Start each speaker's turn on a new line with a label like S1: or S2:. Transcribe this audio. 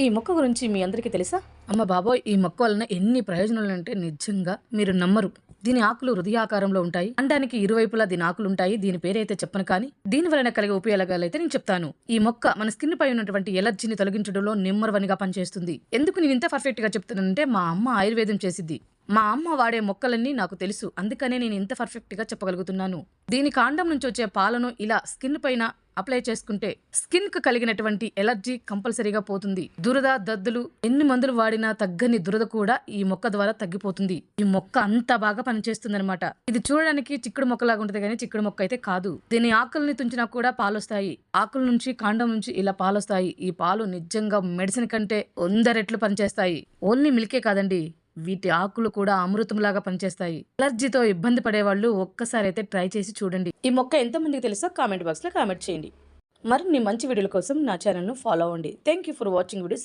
S1: ఈ మొక్క గురించి మీ అందరికీ తెలుసా? అమ్మ బాబోయ్ ఈ మొక్క వలన ఎన్ని ప్రయోజనాలు అంటే నిజంగా మీరు నమ్మరు. దీని ఆకులు హృదయాకారంలో ఉంటాయి. అండానికి ఇరువైపులా దీని ఆకులు ఉంటాయి. దీని పేరైతే చెప్పను కానీ దీని వలన కలిగే ఉపయోగాలైతే నేను చెప్తాను. ఈ మొక్క మన స్కిన్ పై ఉన్నటువంటి ఎలర్జీని తొలగించడంలో నెంబర్ వన్గా పనిచేస్తుంది. ఎందుకు నేను ఇంత పర్ఫెక్ట్గా చెప్తానంటే మా అమ్మ ఆయుర్వేదం చేసిద్ది. మా అమ్మ వాడే మొక్కలన్నీ నాకు తెలుసు. అందుకనే నేను ఇంత పర్ఫెక్ట్గా చెప్పగలుగుతున్నాను. దీని కాండం నుంచి వచ్చే పాలను ఇలా స్కిన్ పైన అప్లై చేసుకుంటే స్కిన్కు కలిగినటువంటి ఎలర్జీ కంపల్సరీగా పోతుంది. దురద దద్దులు ఎన్ని మందులు వాడినా తగ్గని దురద కూడా ఈ మొక్క ద్వారా తగ్గిపోతుంది. ఈ మొక్క అంత బాగా పనిచేస్తుంది అనమాట ఇది చూడడానికి చిక్కుడు మొక్కలాగా ఉంటుంది కానీ చిక్కుడు మొక్క అయితే కాదు. దీని ఆకుల్ని తుంచినా కూడా పాలొస్తాయి. ఆకుల నుంచి కాండం నుంచి ఇలా పాలొస్తాయి. ఈ పాలు నిజంగా మెడిసిన్ కంటే వంద రెట్లు పనిచేస్తాయి. ఓన్లీ మిల్కే కాదండి. వీటి ఆకులు కూడా అమృతంలాగా పనిచేస్తాయి. అలర్జీతో ఇబ్బంది పడే వాళ్ళు ఒక్కసారి అయితే ట్రై చేసి చూడండి. ఈ మొక్క ఎంతమందికి తెలుసో కామెంట్ బాక్స్లో కామెంట్ చేయండి. మరిన్ని మంచి వీడియోల కోసం నా ఛానల్ను ఫాలో అవ్వండి. Thank you for watching videos.